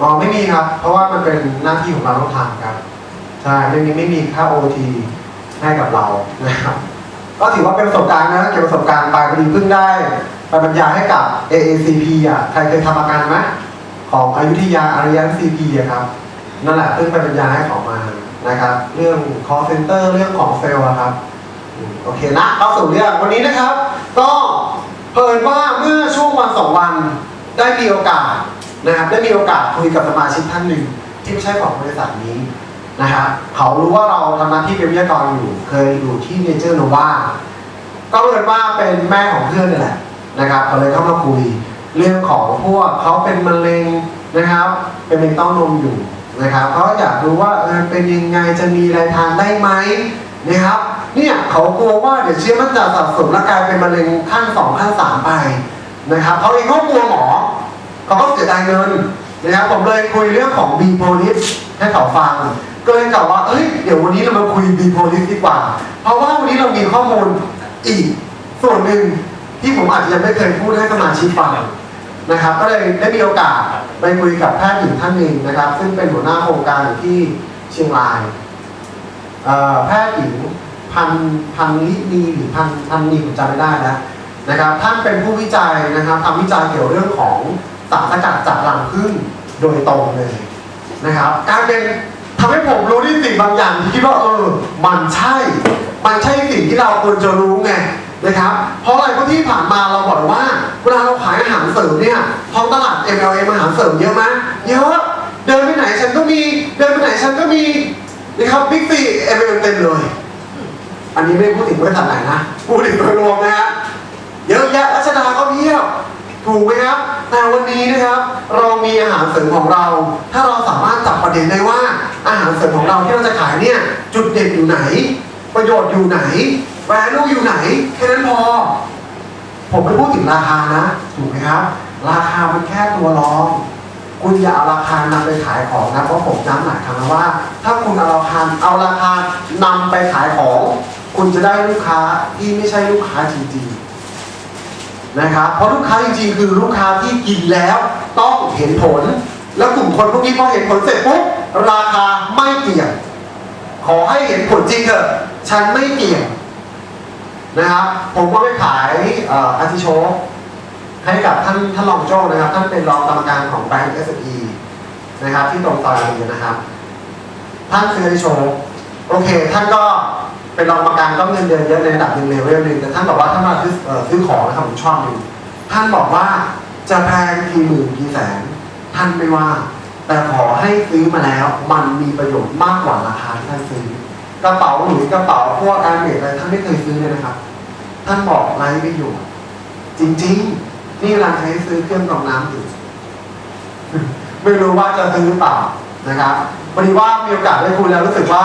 อ๋อไม่มีครับ เพราะว่ามันเป็นหน้าที่ของเราต้องทำครับใช่ไม่มีไม่มีค่าโอทีให้กับเรานะครับก็ถือว่าเป็นประสบการณ์นะเก็บประสบการณ์ไปพอดีเพิ่งได้ไปบรรยายให้กับ AACP อะใครเคยทำอาการไหมของอยุธยาอาริยัน CP อะครับ นั่นแหละเพิ่งไปบรรยายให้เขามานะครับ เรื่อง call center เรื่องของเซลล์ครับโอเคนะเข้าสู่เรื่องวันนี้นะครับ ก็เพิ่นว่าเมื่อช่วงวันสองวันได้มีโอกาส นะครับได้มีโอกาสคุยกับสมาชิกท่านหนึ่งที่ไม่ใช่ของบริษัทนี้นะครับเขารู้ว่าเราทำหน้าที่เป็นวิทยากรอยู่ เคยอยู่ที่เนเจอร์โนวาก็เพิ่นว่าเป็นแม่ของเพื่อนนี่แหละนะครับก็เลยเข้ามาคุยเรื่องของพวกเขาเป็นมะเร็งนะครับ เป็นมะเร็งเต้านมอยู่นะครับเขาอยากรู้ว่าเออเป็นยังไงจะมีอะไรทานได้ไหมนะครับ เนี่ยเขากลัวว่าเดี๋ยวเชื้อมันจะสะสมและกลายเป็นมะเร็งขั้นสองขั้นสามไปนะครับเขาเองก็กลัวหมอ เขาก็เสียดายเงินนะครับผมเลยคุยเรื่องของบีโพลิสให้เขาฟัง ก็เลยกล่าวว่าเอ้ยเดี๋ยววันนี้เรามาคุยบีโพลิสดีกว่า เพราะว่าวันนี้เรามีข้อมูลอีกส่วนหนึ่งที่ผมอาจจะยังไม่เคยพูดให้สมาชิกฟังนะครับ ก็เลยได้มีโอกาสไปคุยกับแพทย์หญิงท่านหนึ่งนะครับ ซึ่งเป็นหัวหน้าโครงการอยู่ที่เชียงรายแพทย์หญิงพันพันลินีหรือพันพันนีผมจำไม่ได้แล้วนะครับ ท่านเป็นผู้วิจัยนะครับทำวิจัยเกี่ยวเรื่องของ สารสกัดจากรังผึ้งโดยตรงเลยนะครับ การเป็นทำให้ผมรู้ที่สิ่งบางอย่างที่คิดว่าเออมันใช่ มันใช่สิ่งที่เราควรจะรู้ไงนะครับ เพราะอะไรเพราะที่ผ่านมาเราบอกว่า เวลาเราขายอาหารเสริมเนี่ยท้องตลาด MLM อาหารเสริมเยอะไหมเยอะเดินไปไหนฉันก็มีเดินไปไหนฉันก็มีนะครับบิ๊กซี MLM เต็มเลย อันนี้ไม่ได้พูดถึงบริษัทไหนนะพูดถึงโดยรวมนะฮะเยอะแยะรัชดาก็เพียบถูกไหมครับ แต่วันนี้นะครับ เรามีอาหารเสริมของเรา ถ้าเราสามารถจับประเด็นได้ว่า อาหารเสริมของเราที่เราจะขายเนี่ย จุดเด่นอยู่ไหน ประโยชน์อยู่ไหนแวลูอยู่ไหนแค่นั้นพอ ผมไม่พูดถึงราคานะถูกไหมครับ ราคามันแค่ตัวรอง คุณอย่าเอาราคานำไปขายของนะเพราะผมย้ำหลายครั้งแล้วว่า ถ้าคุณเอาราคาเอาราคานำไปขายของ คุณจะได้ลูกค้าที่ไม่ใช่ลูกค้าจริงๆ นะครับเพราะลูกค้าจริงๆ คือลูกค้าที่กินแล้วต้องเห็นผล แล้วกลุ่มคนพวกนี้พอเห็นผลเสร็จปุ๊บราคาไม่เกี่ยง ขอให้เห็นผลจริงเถอะฉันไม่เกี่ยงนะครับผมก็ไปขายอ,อาทิโชกให้กับท่านท่านรองโจ้นะครับ ท่านเป็นรองกรรมการของแบงก์ s อ p นะครับที่ตรงซอยอารีนะครับ ท่านซื้ออาทิโชกโอเค ท่านก็ เป็นรองกรรมการก็เงินเดือนเยอะในระดับหนึ่งเลเวลหนึ่งแต่ท่านบอกว่าถ้ามาซื้อเอ่อซื้อของนะครับผมชอบหนึ่งท่านบอกว่าจะแพงกี่หมื่นกี่แสน ท่านไม่ว่า แต่ขอให้ซื้อมาแล้วมันมีประโยชน์มากกว่าราคาที่ท่านซื้อกระเป๋าหรือกระเป๋าพวกแอร์เมดอะไรท่านไม่เคยซื้อเลยนะครับ ท่านบอกไร้ประโยชน์จริงๆ นี่เวลาใช้ซื้อเครื่องกรองน้ำอยู่ไม่รู้ว่าจะซื้อหรือเปล่านะครับพอดีว่ามีโอกาสได้คุยแล้วรู้สึกว่า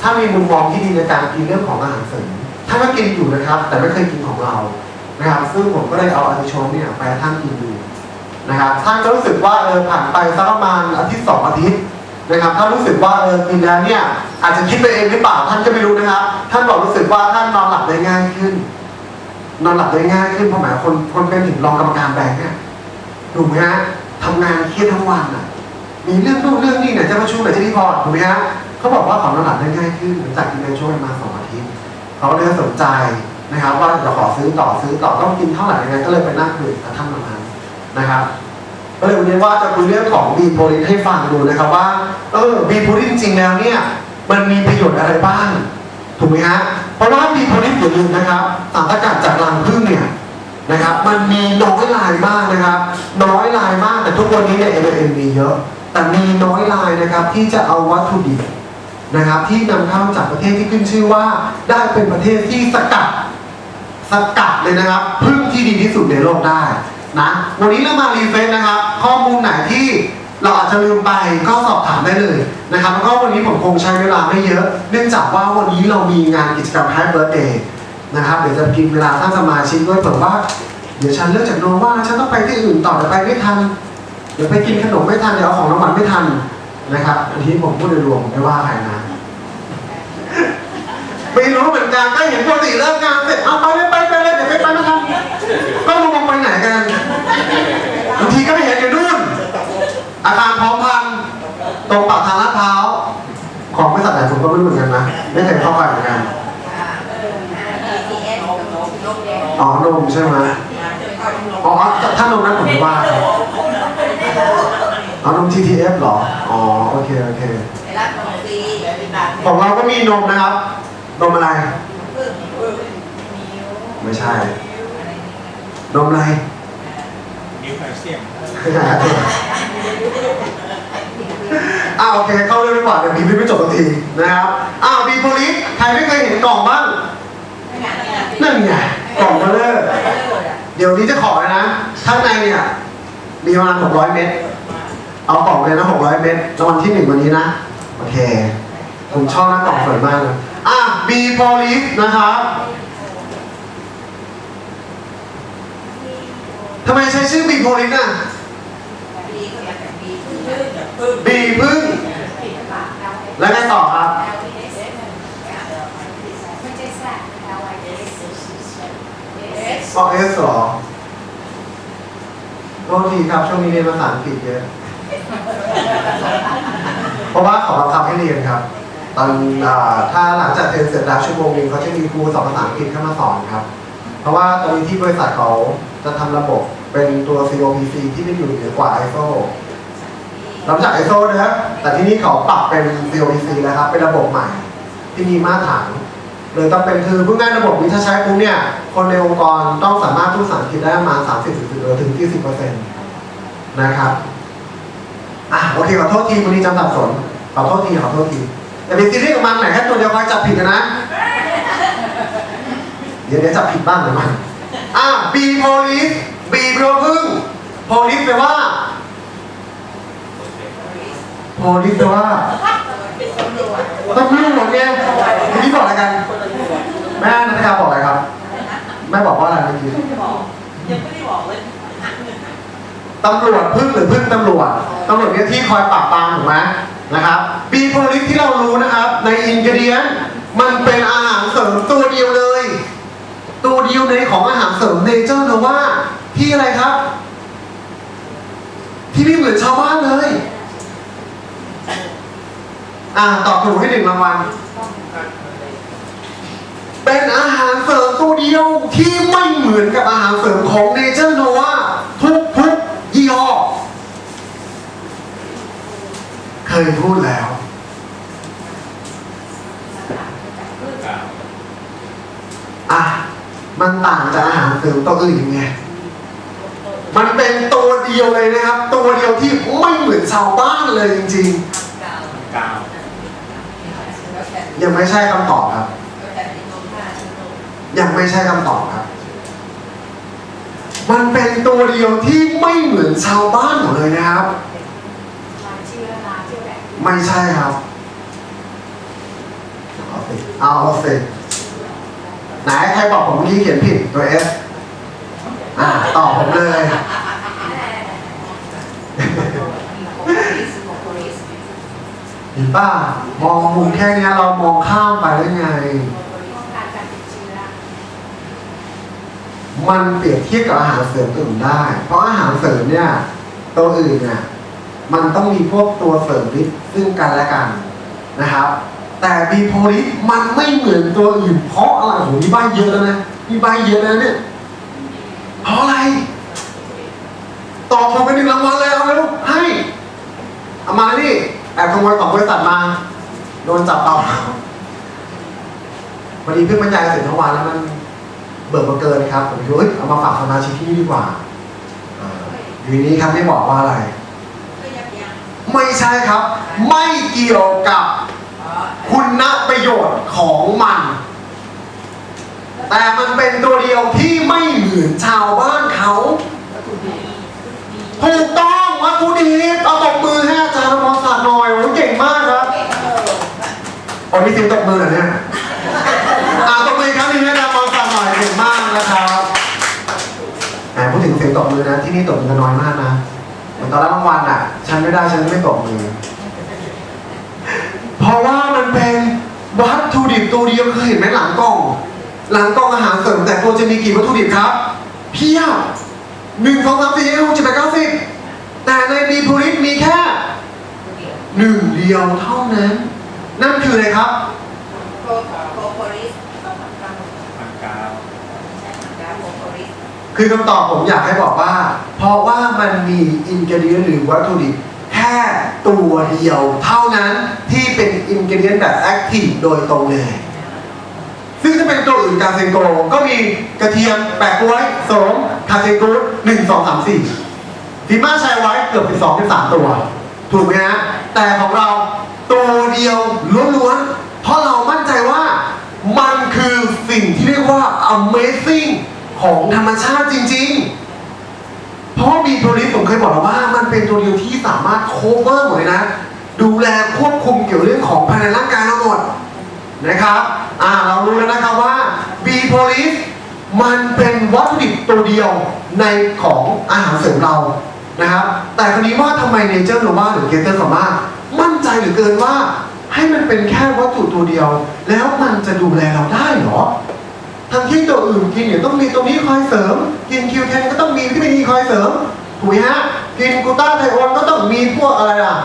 ถ้ามีมุมมองที่ดีในการกินเรื่องของอาหารเสริมท่านก็กินอยู่นะครับ แต่ไม่เคยกินของเรานะครับ ซึ่งผมก็เลยเอาอาริชมเนี่ยไปให้ท่านกินดูนะครับท่านก็รู้สึกว่าเออผ่านไปสักประมาณอาทิตย์สองอาทิตย์นะครับถ้ารู้สึกว่าเออกินแล้วเนี่ยอาจจะคิดไปเองหรือเปล่าท่านก็ไม่รู้นะครับ ท่านบอกรู้สึกว่าท่านนอนหลับได้ง่ายขึ้น นอนหลับได้ง่ายขึ้นเพราะหมายคนคนเป็นถึงรองกรรมการแบงค์เนี่ยถูกไหมฮะทำงานเครียดทั้งวันอะมีเรื่องนู่นเรื่องนี้ไหนจะประชุมไหนจะรีพอร์ตถูกไหมฮะ เขาบอกว่าเขานอนหลับได้ง่ายขึ้นหลังจากกินในช่วงประมาณสองอาทิตย์เขาเลยสนใจนะครับ ว่าจะขอซื้อต่อซื้อต่อต้องกินเท่าไหร่ยังไงก็เลยไปนั่งคุยกับท่านประมาณนะครับก็เลยวันนี้ว่าจะคุยเรื่องของบีโพลินให้ฟังดูนะครับว่าเออบีโพลินจริงๆแล้วเนี่ยมันมีประโยชน์อะไรบ้างถูกไหมฮะเพราะว่าบีโพลินอย่าลืมนะครับสารสกัดจากรังผึ้งเนี่ยนะครับมันมีน้อยลายมากนะครับ น้อยลายมากแต่ทุกวันนี้เนี่ย m อ m มีเยอะ แต่มีน้อยลายนะครับที่จะเอาวัตถุดิบ นะครับที่นำเข้าจากประเทศที่ขึ้นชื่อว่าได้เป็นประเทศที่สกัดสกัดเลยนะครับพึ่งที่ดีที่สุดในโลกได้นะวันนี้เรามารีเฟซนะครับ ข้อมูลไหนที่เราอาจจะลืมไปก็สอบถามได้เลยนะครับแล้วก็วันนี้ผมคงใช้เวลาไม่เยอะ เนื่องจากว่าวันนี้เรามีงานกิจกรรม Happy Birthday นะครับเดี๋ยวจะกินเวลาท่านสมาชิกด้วยเผื่อว่า เดี๋ยวฉันเลิกจากโนว่าฉันต้องไปที่อื่นต่อเดี๋ยวไปไม่ทัน เดี๋ยวไปกินขนมไม่ทันเดี๋ยวเอาของรางวัลไม่ทัน นะครับอันนี้ผมพูดโดยรวมไม่ว่าใครนะ ไม่รู้เหมือนกันก็เห็นปกติเลิกงานเสร็จเอาไปเลยไปไปเลยเดี๋ยวไปไปไม่ทันก็ลงไปไหนกันบางทีก็ไม่เห็นอยู่นู่น อาคารพร้อมพันตรงปากทางลาดพร้าวของบริษัทไหนผมก็ไม่รู้เหมือนกันนะ ไม่เคยเข้าไปเหมือนกัน อ๋อนมใช่ไหมอ๋อถ้านมนั้นผมไม่ว่า ครับอ๋อนม TTF เหรอ อ๋อ โอเค โอเคของเราก็มีนมนะครับ นมอะไรไม่ใช่นมอะไร นิ้วแคลเซียม อ้าวโอเค เข้าเรื่องดีกว่าเดี๋ยวพีไม่จบสักทีนะครับอ้าวบีโพลิสใครไม่เคยเห็นกล่องบ้างนั่นไงกล่องเบลเลอร์เดี๋ยวนี้จะขอเลยนะข้างในเนี่ย มีประมาณ600 เมตร เอากล่องเลยนะ600เมตรรางวัลที่หนึ่งวันนี้นะ โอเค ผมชอบหน้ากล่องสวยมากเลยอะบีโพลิสนะครับทำไมใช้ชื่อบีโพลิสอะบีพึ่ง แล้วไงต่อครับบอกเอสหรอโทษทีครับ ช่วงนี้เรียนภาษาอังกฤษเยอะ ราะว่าขอบังคับให้เรียนครับ ตอนอาถ้าหลังจากเรียนเสร็จแล้วชั่วโมงหนึงเขาจะมีครูสอนภาษาอังกฤษเข้ามาสอนครับ เพราะว่าตอนนี้ที่บริษัทเขาจะทำระบบเป็นตัว COPC ที่ไม่อยู่เหนือกว่า ISO หลังจาก ISO นะครับแต่ที่นี่เขาปรับเป็น COPC แล้วครับ เป็นระบบใหม่ ที่มีมาตรฐานเลยต้องเป็นคือเพื่อง่ายระบบนี้ถ้าใช้ปุ๊บเนี่ย คนในองค์กรต้องสามารถพูดภาษาอังกฤษได้ประมาณ 30ถึง40เปอร์เซ็นต์นะครับ อะโอเคขอโทษทีวันนี้จำสับสน ขอโทษทีขอโทษทีอย่าไปซีเรียสกับมันไหนแค่ตัวเดียวคอยจับผิดกันนะ เดี๋ยวเดี๋ยวจับผิดบ้างเดี๋ยวมันอะ B police B แปลว่าพึ่ง police แปลว่า police แปลว่าต้องพึ่งหมดเนี่ยพี่บอกอะไรกัน แม่นัทกาบอกอะไรครับ แม่บอกว่าอะไรเมื่อกี้ยังไม่ได้บอกเลยตำรวจพึ่งหรือพึ่งตำรวจตำรวจเนี่ยที่คอยปราบปรามถูกไหม นะครับบีโพลิสที่เรารู้นะครับในอินเดียนมันเป็นอาหารเสริมตัวเดียวเลย ตัวเดียวในของอาหารเสริมเนเจอร์นะว่าที่อะไรครับ ที่ไม่เหมือนชาวบ้านเลย อ่าตอบถูกให้หนึ่งรางวัลเป็นอาหารเสริมตัวเดียวที่ไม่เหมือนกับอาหารเสริมของเนเจอร์โนวาทุกทุกๆยี่ห้อ เค ยพูดแล้ว อะ มันต่างจากอาหารเสริมตัวอื่นยังไง มันเป็นตัวเดียวเลยนะครับ ตัวเดียวที่ไม่เหมือนชาวบ้านเลยจริงกาวๆ ยังไม่ใช่คำตอบครับ ยังไม่ใช่คำตอบครับ มันเป็นตัวเดียวที่ไม่เหมือนชาวบ้านหมดเลยนะครับ ไม่ใช่ครับ เอาสิเอาสิไหนใครบอกผมเมื่อกี้เขียนผิดตัว S อ่าตอบผมเลยเห็นป่ะมองมุมแค่นี้เรามองข้ามไปได้ไง มันเปรียบเทียบกับอาหารเสริมตัวอื่นได้ เพราะอาหารเสริมเนี่ยตัวอื่นเนี่ย มันต้องมีพวกตัวเสริมฤทธิ์ซึ่งกันและกันนะครับ แต่บีโพลิสมันไม่เหมือนตัวอื่นเพราะอะไรโอ้โหมีใบเยอะแล้วนะมีใบเยอะแล้วเนี่ยเพราะอะไรตอบถูกไปหนึ่งรางวัลเลยเอาเร็วให้เอามานี่แอบขโมยของบริษัทมาโดนจับเปล่าวันนี้เพิ่งบรรยายเสร็จเมื่อวานแล้วมันเบิกมาเกินครับผมคิดว่าเฮ้ยเอามาฝากสมาชิกที่นี่ดีกว่าอยู่นี้ครับไม่บอกว่าอะไร ไม่ใช่ครับ ไม่เกี่ยวกับคุณประโยชน์ของมัน แต่มันเป็นตัวเดียวที่ไม่เหมือนชาวบ้านเขาถูกต้องวัตถุดิบเอาตบมือให้อาจารย์มอสาหน่อยโอ้ยเก่งมากครับโอ้นี่เสียงตบมือเหรอเนี่ยอ่าตบมืออีกครั้งหนึงให้อาจารย์มอสาหน่อยเก่งมากนะครับแหมพูดถึงเสียงตบมือนะที่นี่ตบมือกันน้อยมากนะเหมือน ตอนรับรางวัลอะ ฉันไม่ได้ฉันไม่ตบมือ เพราะว่ามันเป็นวัตถุดิบตัวเดียวเคยเห็นไหมหลังกล้อง หลังกล้องอาหารเสริมแต่ตัวจะมีกี่วัตถุดิบครับ เพียบหนึ่งสองสามสี่ห้าหกเจ็ดแปดเก้าสิบแต่ในบีโพลิสมีแค่หนึ่งเดียวเท่านั้น นั่นคืออะไรครับ คือคำตอบผมอยากให้บอกว่า เพราะว่ามันมีอินกิเดียนหรือวัตถุดิบแค่ตัวเดียว เท่านั้นที่เป็นอินกิเดียนแบบแอคทีฟโดยตรงเลย ซึ่งถ้าเป็นตัวอื่นกาเซโกก็มีกระเทียมแปะกล้วยสมคาเซโกหนึ่งสองสามสี่ฟีมาใช้ไว้เกือบเป็นสองเป็นสามตัว ถูกไหมฮะแต่ของเราตัวเดียวล้วนๆเพราะเรามั่นใจว่ามันคือสิ่งที่เรียกว่า amazing ของธรรมชาติจริง ๆ เพราะว่าบีโทลิสผมเคยบอกแล้วว่า มันเป็นตัวเดียวที่สามารถ cover หมดเลยนะ ดูแลควบคุมเกี่ยวเรื่องของภายในร่างกายเราหมดนะครับ อ่าเรารู้แล้วนะครับว่า B p o l i s มันเป็นวัตถุดิบตัวเดียวในของอาหารเสริมเรานะครับ แต่คราวนี้ว่าทำไมเนเจอร์หรือว่าหรือเกเตอร์สามารถมั่นใจเหรือเกินว่าให้มันเป็นแค่วัตถุตัวเดียว แล้วมันจะดูแลเราได้หรอ ทั้งที่ตัวอื่นกินเนี่ยต้องมีตัวนี้คอยเสริม กินคิวเทนก็ต้องมีวิตามินอีคอยเสริมถูกไหมฮะกินกูต้าไทโอนก็ต้องมีพวกอะไรอะ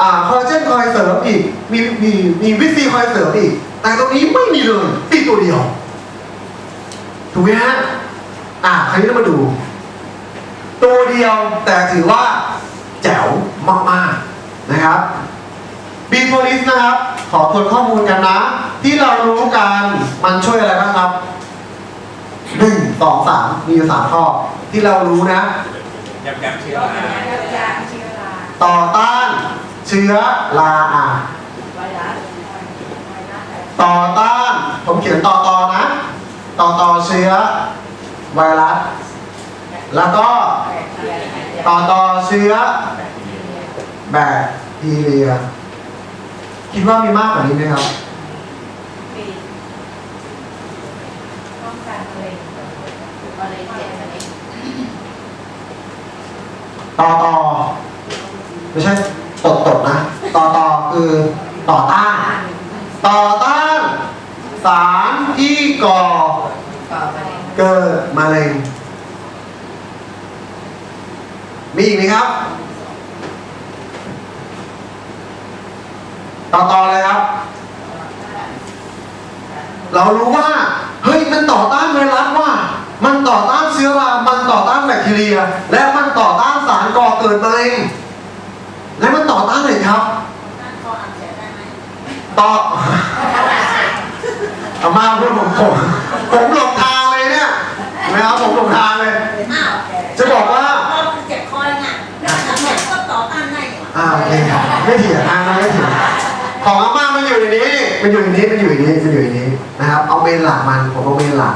อ่าคอลลาเจนคอยเสริมอีกมีมีมีวิตซีคอยเสริมอีก แต่ตรงนี้ไม่มีเลยมีตัวเดียวถูกไหมฮะอ่าคราวนี้เรามาดู ตัวเดียวแต่ถือว่าแจ๋วมากๆนะครับบีโพลิสนะครับ ขอทวนข้อมูลกันนะ ที่เรารู้กันมันช่วยอะไรบ้างครับ หนึ่งสองสามมีอยู่สามข้อ ที่เรารู้นะ ยับยั้งเชื้อก็ราเป็นยาจางเชื้อราต่อต้านเชื้อราอะไวรัสไวรัสแต่ต่อต้าน ผมเขียนต่อต่อนะ ต่อต่อเชื้อไวรัส แล้วก็แบคทีเรียต่อต่อเชื้อแบคทีเรีย คิดว่ามีมากกว่านี้ไหมครับ ปีป้องกันมะเร็งมะเร็งเจ็ดชนิด ต่อต่อไม่ใช่ตดตดนะ ต่อต่อคือต่อต้าน ต่อต้านสารที่ก่อเร็งเกิดมะเร็ง มีอีกไหมครับ ต่อต่อเลยครับ เรารู้ว่า เฮ้ย มันต่อต้านไวรัสว่า มันต่อต้านเชื้อรา มันต่อต้านแบคทีเรีย และมันต่อต้านสารก่อเกิดมะเร็ง และมันต่อต้านอะไรครับนั่นคออักเสบได้ไหมต่ออามาพูดผมผมผมหลงทางเลยเนี่ยนะครับผมหลงทางเลยอ้าวจะบอกว่าคอเจ็บคอยังไงแล้วแม่ก็ต่อต้านได้ไงอ่าโอเคไม่เถียงนะไม่เถียงของอาม่ามันอยู่ในนี้ มันอยู่ในนี้ มันอยู่ในนี้ มันอยู่ในนี้นะครับ เอาเมนหลักมัน ผมเอาเมนหลัก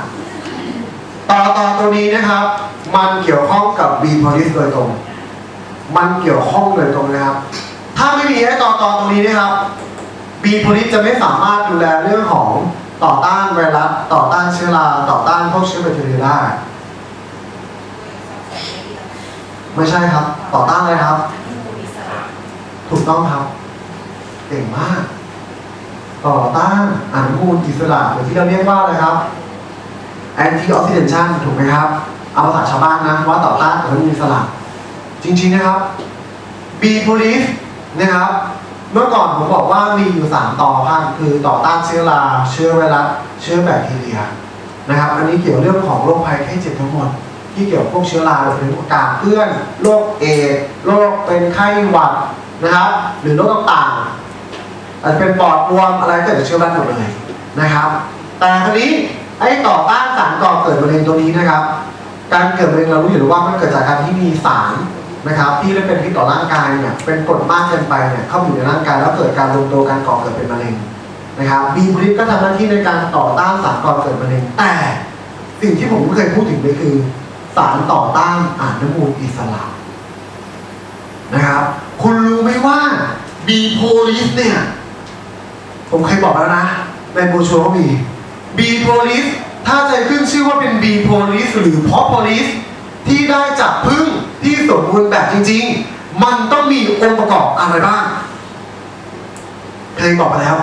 ต่อต่อตัวนี้นะครับ มันเกี่ยวข้องกับ B p o l i s โดยตรง มันเกี่ยวข้องโดยตรงนะครับ ถ้าไม่มีไอ้ต่อต่อตรงนี้นะครับ B p o l i s จะไม่สามารถดูแลเรื่องของต่อต้านไวรัสต่อต้านเชื้อราต่อต้านพวกเชื้อแบคทีเรียได้ไม่ใช่ครับ ต่อต้านอะไรครับ ถูกต้องครับเก่งมาก ต่อต้านอนุมูลอิสระหรือที่เราเรียกว่าอะไรครับ anti oxidation ถูกไหมครับ เอาภาษาชาวบ้านนะว่าต่อต้านอนุมูลอิสระ จริงๆนะครับ B police นะครับ เมื่อก่อนผมบอกว่ามีอยู่ 3 ต่อครับคือต่อต้านเชื้อราเชื้อไวรัสเชื้อแบคทีเรียนะครับ อันนี้เกี่ยวเรื่องของโรคภัยไข้เจ็บทั้งหมด ที่เกี่ยวกับพวกเชื้อราหรือเป็นโรคกาเพื่อนโรคเอดส์โรคเป็นไข้หวัดนะครับ หรือโรคต่างๆอาจจะเป็นปอดบวมอะไรก็เกิดจากเชื้อราหมดเลยนะครับ แต่คราวนี้ ไอ้ต่อต้านสารก่อเกิดมะเร็งตัวนี้นะครับ การเกิดมะเร็งเรารู้อยู่แล้วว่ามันเกิดจากการที่มีสารนะครับ ที่เป็นพิษต่อร่างกายเนี่ยเป็นกรดมากเกินไปเนี่ยเข้าไปอยู่ในร่างกายแล้วเกิดการรวมตัวกันก่อเกิดเป็นมะเร็งนะครับบีบริฟก็ทำหน้าที่ในการต่อต้านสารก่อเกิดมะเร็งแต่สิ่งที่ผมเคยพูดถึงเลยคือ สารต่อต้านอนุมูลอิสระนะครับ คุณรู้ไหมว่าบีโพลิสเนี่ย ผมเคยบอกแล้วนะในโบชัวร์ก็มี บีโพลิสถ้าจะขึ้นชื่อว่าเป็นบีโพลิสหรือพอโพลิสที่ได้จากพึ่งที่สมบูรณ์แบบจริง ๆ มันต้องมีองค์ประกอบอะไรบ้างเคยบอกไปแล้ว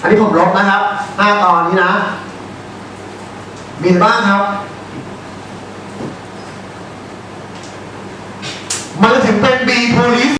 อันนี้ผมลบนะครับ หน้าตอนนี้นะ มีอะไรบ้างครับ มันถึงเป็น B police